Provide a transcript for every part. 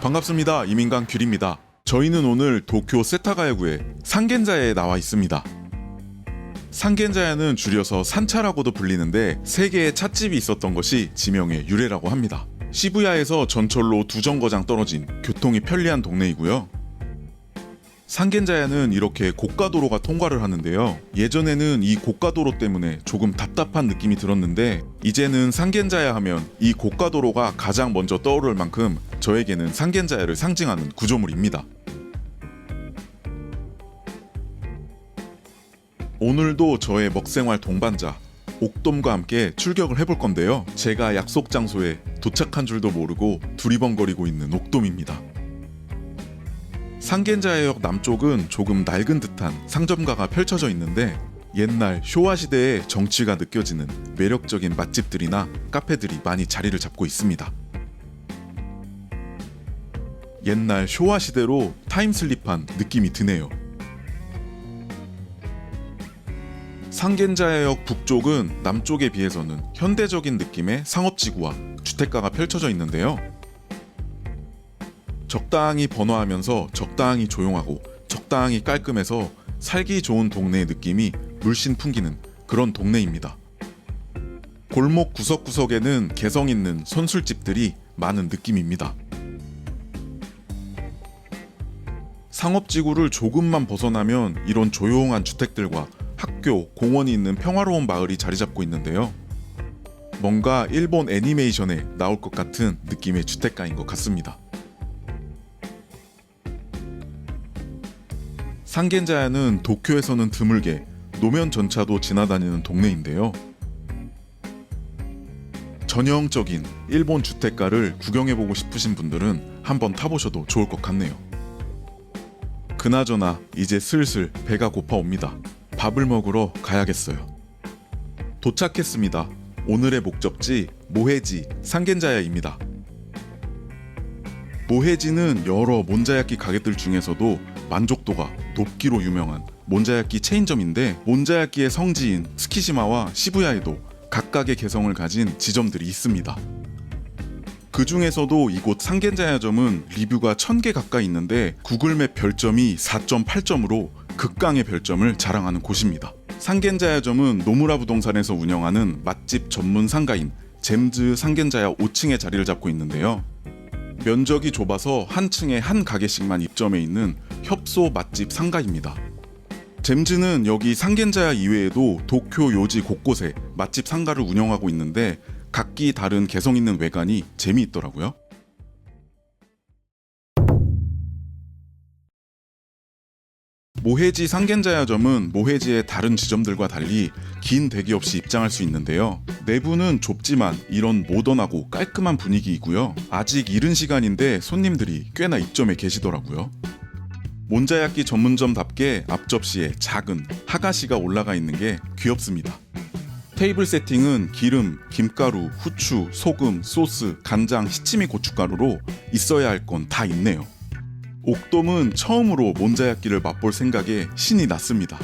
반갑습니다. 이민강 귤입니다. 저희는 오늘 도쿄 세타가야구의 상겐자야에 나와 있습니다. 상겐자야는 줄여서 산차라고도 불리는데 세 개의 찻집이 있었던 것이 지명의 유래라고 합니다. 시부야에서 전철로 두 정거장 떨어진 교통이 편리한 동네이고요. 상겐자야는 이렇게 고가도로가 통과를 하는데요. 예전에는 이 고가도로 때문에 조금 답답한 느낌이 들었는데 이제는 상겐자야 하면 이 고가도로가 가장 먼저 떠오를 만큼 저에게는 상겐자야를 상징하는 구조물입니다. 오늘도 저의 먹생활 동반자 옥돔과 함께 출격을 해볼 건데요. 제가 약속 장소에 도착한 줄도 모르고 두리번거리고 있는 옥돔입니다. 상겐자해역 남쪽은 조금 낡은 듯한 상점가가 펼쳐져 있는데 옛날 쇼와 시대의 정취가 느껴지는 매력적인 맛집들이나 카페들이 많이 자리를 잡고 있습니다. 옛날 쇼와 시대로 타임슬립한 느낌이 드네요. 상겐자해역 북쪽은 남쪽에 비해서는 현대적인 느낌의 상업지구와 주택가가 펼쳐져 있는데요. 적당히 번화하면서 적당히 조용하고 적당히 깔끔해서 살기 좋은 동네의 느낌이 물씬 풍기는 그런 동네입니다. 골목 구석구석에는 개성 있는 선술집들이 많은 느낌입니다. 상업지구를 조금만 벗어나면 이런 조용한 주택들과 학교, 공원이 있는 평화로운 마을이 자리 잡고 있는데요. 뭔가 일본 애니메이션에 나올 것 같은 느낌의 주택가인 것 같습니다. 상겐자야는 도쿄에서는 드물게 노면 전차도 지나다니는 동네인데요. 전형적인 일본 주택가를 구경해보고 싶으신 분들은 한번 타보셔도 좋을 것 같네요. 그나저나 이제 슬슬 배가 고파옵니다. 밥을 먹으러 가야겠어요. 도착했습니다. 오늘의 목적지 모헤지 상겐자야입니다. 모헤지는 여러 몬자야끼 가게들 중에서도 만족도가 높기로 유명한 몬자야끼 체인점인데 몬자야끼의 성지인 스키시마와 시부야에도 각각의 개성을 가진 지점들이 있습니다. 그 중에서도 이곳 상겐자야점은 리뷰가 1000개 가까이 있는데 구글맵 별점이 4.8점으로 극강의 별점을 자랑하는 곳입니다. 상겐자야점은 노무라 부동산에서 운영하는 맛집 전문 상가인 잼즈 상겐자야 5층에 자리를 잡고 있는데요. 면적이 좁아서 한 층에 한 가게씩만 입점해 있는 협소 맛집 상가입니다. 잼즈는 여기 상겐자야 이외에도 도쿄 요지 곳곳에 맛집 상가를 운영하고 있는데 각기 다른 개성 있는 외관이 재미있더라고요. 모헤지 상겐자야점은 모헤지의 다른 지점들과 달리 긴 대기 없이 입장할 수 있는데요. 내부는 좁지만 이런 모던하고 깔끔한 분위기이고요. 아직 이른 시간인데 손님들이 꽤나 입점해 계시더라고요. 몬자야끼 전문점답게 앞접시에 작은 하가시가 올라가 있는 게 귀엽습니다. 테이블 세팅은 기름, 김가루, 후추, 소금, 소스, 간장, 시치미 고춧가루로 있어야 할 건 다 있네요. 옥돔은 처음으로 몬자야끼를 맛볼 생각에 신이 났습니다.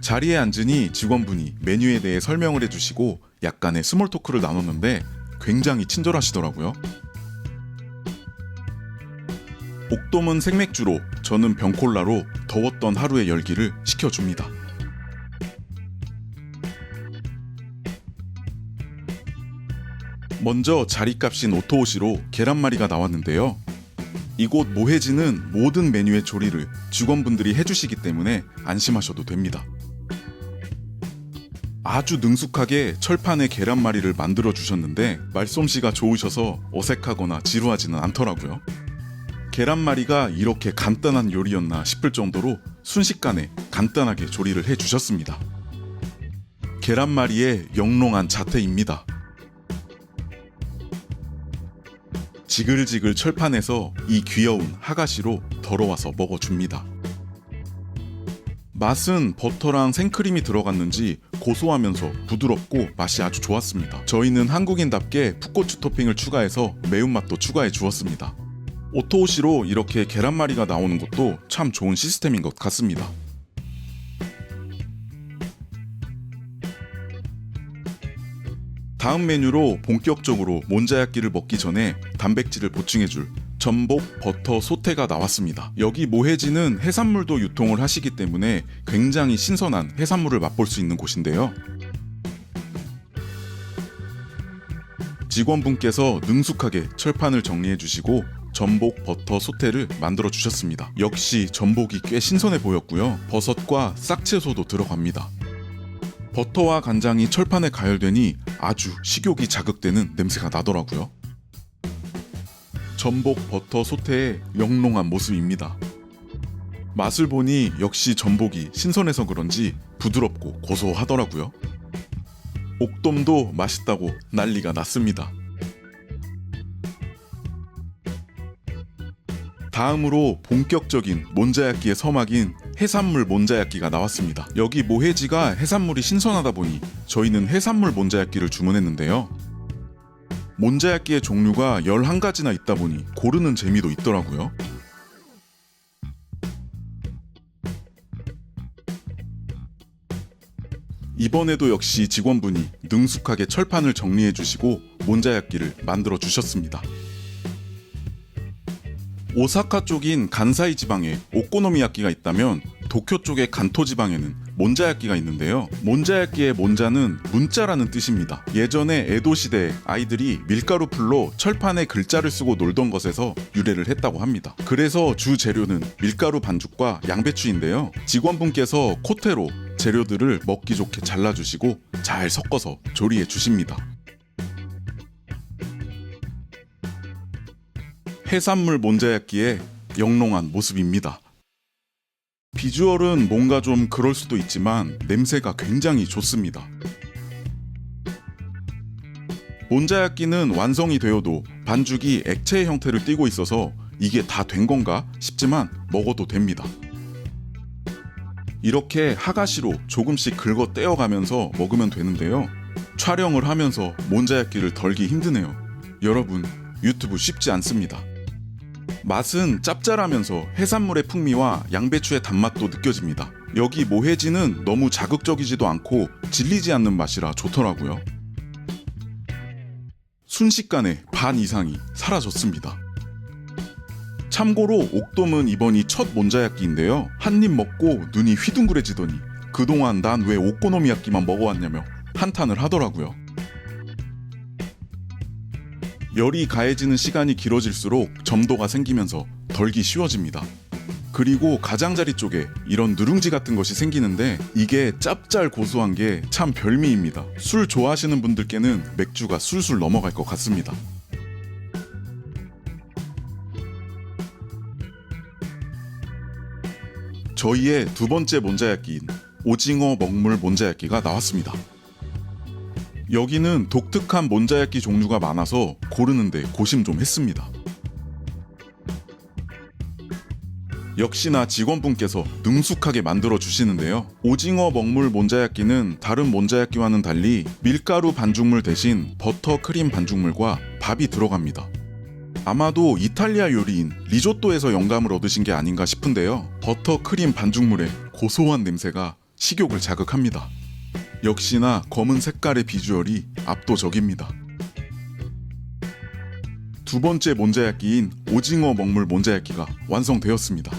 자리에 앉으니 직원분이 메뉴에 대해 설명을 해주시고 약간의 스몰 토크를 나눴는데 굉장히 친절하시더라고요. 옥돔은 생맥주로 저는 병콜라로 더웠던 하루의 열기를 식혀줍니다. 먼저 자리값인 오토오시로 계란말이가 나왔는데요. 이곳 모헤지는 모든 메뉴의 조리를 직원분들이 해주시기 때문에 안심하셔도 됩니다. 아주 능숙하게 철판에 계란말이를 만들어 주셨는데 말솜씨가 좋으셔서 어색하거나 지루하지는 않더라고요. 계란말이가 이렇게 간단한 요리였나 싶을 정도로 순식간에 간단하게 조리를 해 주셨습니다. 계란말이의 영롱한 자태입니다. 지글지글 철판에서 이 귀여운 하가시로 덜어와서 먹어줍니다. 맛은 버터랑 생크림이 들어갔는지 고소하면서 부드럽고 맛이 아주 좋았습니다. 저희는 한국인답게 풋고추 토핑을 추가해서 매운맛도 추가해 주었습니다. 오토오시로 이렇게 계란말이가 나오는 것도 참 좋은 시스템인 것 같습니다. 다음 메뉴로 본격적으로 몬자야끼를 먹기 전에 단백질을 보충해줄 전복 버터 소테가 나왔습니다. 여기 모해지는 해산물도 유통을 하시기 때문에 굉장히 신선한 해산물을 맛볼 수 있는 곳인데요. 직원분께서 능숙하게 철판을 정리해 주시고 전복 버터 소테를 만들어 주셨습니다. 역시 전복이 꽤 신선해 보였고요. 버섯과 싹채소도 들어갑니다. 버터와 간장이 철판에 가열되니 아주 식욕이 자극되는 냄새가 나더라고요. 전복 버터 소테의 영롱한 모습입니다. 맛을 보니 역시 전복이 신선해서 그런지 부드럽고 고소하더라고요. 옥돔도 맛있다고 난리가 났습니다. 다음으로 본격적인 몬자야끼의 서막인 해산물 몬자야끼가 나왔습니다. 여기 모해지가 해산물이 신선하다 보니 저희는 해산물 몬자야끼를 주문했는데요. 몬자야끼의 종류가 11가지나 있다 보니 고르는 재미도 있더라고요. 이번에도 역시 직원분이 능숙하게 철판을 정리해 주시고 몬자야끼를 만들어 주셨습니다. 오사카 쪽인 간사이 지방에 오코노미야끼가 있다면 도쿄 쪽의 간토 지방에는 몬자야끼가 있는데요. 몬자야끼의 몬자는 문자라는 뜻입니다. 예전에 에도 시대 아이들이 밀가루 풀로 철판에 글자를 쓰고 놀던 것에서 유래를 했다고 합니다. 그래서 주 재료는 밀가루 반죽과 양배추인데요. 직원분께서 코테로 재료들을 먹기 좋게 잘라주시고 잘 섞어서 조리해 주십니다. 해산물 몬자야끼의 영롱한 모습입니다. 비주얼은 뭔가 좀 그럴 수도 있지만 냄새가 굉장히 좋습니다. 몬자야끼는 완성이 되어도 반죽이 액체 형태를 띠고 있어서 이게 다 된 건가 싶지만 먹어도 됩니다. 이렇게 하가시로 조금씩 긁어 떼어가면서 먹으면 되는데요. 촬영을 하면서 몬자야끼를 덜기 힘드네요. 여러분, 유튜브 쉽지 않습니다. 맛은 짭짤하면서 해산물의 풍미와 양배추의 단맛도 느껴집니다. 여기 모해지는 너무 자극적이지도 않고 질리지 않는 맛이라 좋더라고요. 순식간에 반 이상이 사라졌습니다. 참고로 옥돔은 이번이 첫 몬자야끼인데요. 한 입 먹고 눈이 휘둥그레지더니 그동안 난 왜 오코노미야끼만 먹어왔냐며 한탄을 하더라고요. 열이 가해지는 시간이 길어질수록 점도가 생기면서 덜기 쉬워집니다. 그리고 가장자리 쪽에 이런 누룽지 같은 것이 생기는데 이게 짭짤 고소한 게 참 별미입니다. 술 좋아하시는 분들께는 맥주가 술술 넘어갈 것 같습니다. 저희의 두 번째 몬자야끼인 오징어 먹물 몬자야끼가 나왔습니다. 여기는 독특한 몬자야끼 종류가 많아서 고르는데 고심 좀 했습니다. 역시나 직원분께서 능숙하게 만들어 주시는데요. 오징어 먹물 몬자야끼는 다른 몬자야끼와는 달리 밀가루 반죽물 대신 버터 크림 반죽물과 밥이 들어갑니다. 아마도 이탈리아 요리인 리조또에서 영감을 얻으신 게 아닌가 싶은데요. 버터 크림 반죽물의 고소한 냄새가 식욕을 자극합니다. 역시나 검은 색깔의 비주얼이 압도적입니다. 두 번째 몬자야끼인 오징어 먹물 몬자야끼가 완성되었습니다.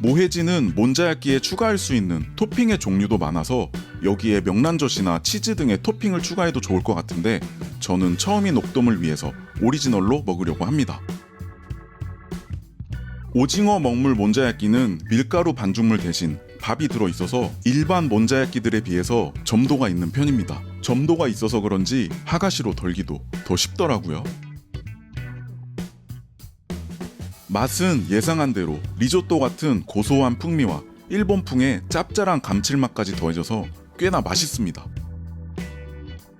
모해지는 몬자야끼에 추가할 수 있는 토핑의 종류도 많아서 여기에 명란젓이나 치즈 등의 토핑을 추가해도 좋을 것 같은데 저는 처음인 옥돔을 위해서 오리지널로 먹으려고 합니다. 오징어 먹물 몬자야끼는 밀가루 반죽물 대신 밥이 들어 있어서 일반 몬자야끼들에 비해서 점도가 있는 편입니다. 점도가 있어서 그런지 하가시로 덜기도 더 쉽더라고요. 맛은 예상한 대로 리조또 같은 고소한 풍미와 일본풍의 짭짤한 감칠맛까지 더해져서 꽤나 맛있습니다.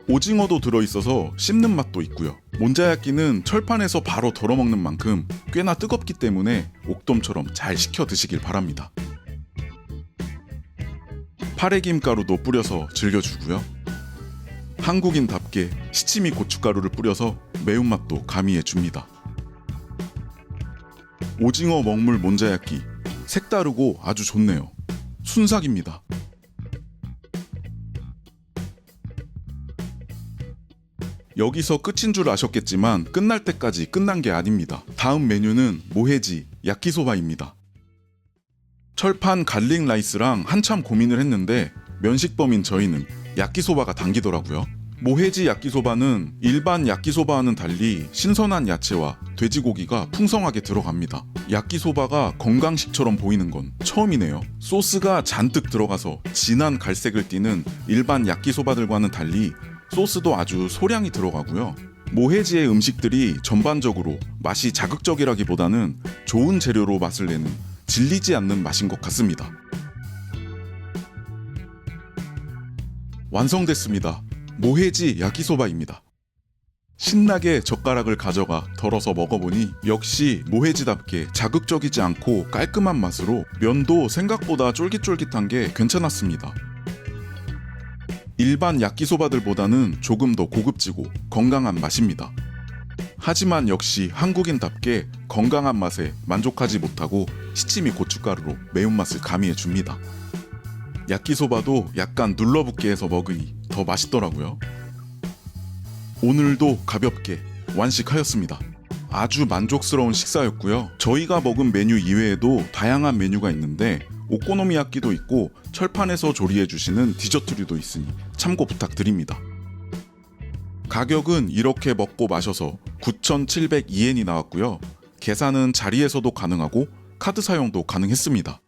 오징어도 들어있어서 씹는 맛도 있고요. 몬자야끼는 철판에서 바로 덜어먹는 만큼 꽤나 뜨겁기 때문에 옥돔처럼 잘 식혀 드시길 바랍니다. 파래김 가루도 뿌려서 즐겨주고요. 한국인답게 시치미 고춧가루를 뿌려서 매운맛도 가미해 줍니다. 오징어 먹물 몬자야끼 색다르고 아주 좋네요. 순삭입니다. 여기서 끝인 줄 아셨겠지만 끝날 때까지 끝난 게 아닙니다. 다음 메뉴는 모헤지 야끼소바입니다. 철판 갈릭 라이스랑 한참 고민을 했는데 면식범인 저희는 야끼소바가 당기더라고요. 모헤지 야끼소바는 일반 야끼소바와는 달리 신선한 야채와 돼지고기가 풍성하게 들어갑니다. 야끼소바가 건강식처럼 보이는 건 처음이네요. 소스가 잔뜩 들어가서 진한 갈색을 띠는 일반 야끼소바들과는 달리 소스도 아주 소량이 들어가고요. 모헤지의 음식들이 전반적으로 맛이 자극적이라기보다는 좋은 재료로 맛을 내는 질리지 않는 맛인 것 같습니다. 완성됐습니다. 모헤지 야키소바입니다. 신나게 젓가락을 가져가 덜어서 먹어보니 역시 모헤지답게 자극적이지 않고 깔끔한 맛으로 면도 생각보다 쫄깃쫄깃한 게 괜찮았습니다. 일반 야끼소바들보다는 조금 더 고급지고 건강한 맛입니다. 하지만 역시 한국인답게 건강한 맛에 만족하지 못하고 시치미 고춧가루로 매운맛을 가미해 줍니다. 야끼소바도 약간 눌러붙게 해서 먹으니 더 맛있더라고요. 오늘도 가볍게 완식하였습니다. 아주 만족스러운 식사였고요. 저희가 먹은 메뉴 이외에도 다양한 메뉴가 있는데 오코노미야끼도 있고 철판에서 조리해 주시는 디저트류도 있으니 참고 부탁드립니다. 가격은 이렇게 먹고 마셔서 9,702엔이 나왔고요. 계산은 자리에서도 가능하고 카드 사용도 가능했습니다.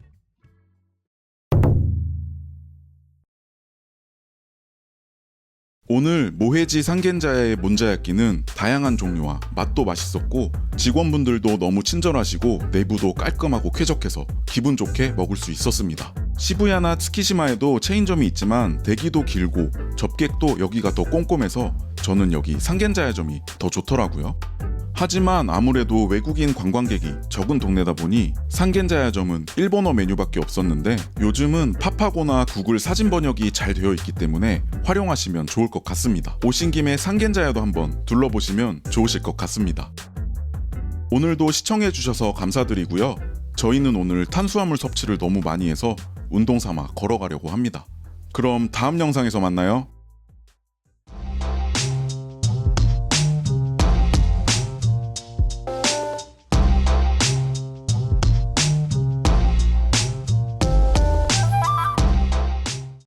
오늘 모헤지 상겐자야의 몬자야끼는 다양한 종류와 맛도 맛있었고 직원분들도 너무 친절하시고 내부도 깔끔하고 쾌적해서 기분 좋게 먹을 수 있었습니다. 시부야나 츠키시마에도 체인점이 있지만 대기도 길고 접객도 여기가 더 꼼꼼해서 저는 여기 상겐자야점이 더 좋더라고요. 하지만 아무래도 외국인 관광객이 적은 동네다 보니 상겐자야점은 일본어 메뉴밖에 없었는데 요즘은 팝하고나 구글 사진 번역이 잘 되어 있기 때문에 활용하시면 좋을 것 같습니다. 오신 김에 상겐자야도 한번 둘러보시면 좋으실 것 같습니다. 오늘도 시청해 주셔서 감사드리고요. 저희는 오늘 탄수화물 섭취를 너무 많이 해서 운동 삼아 걸어가려고 합니다. 그럼 다음 영상에서 만나요.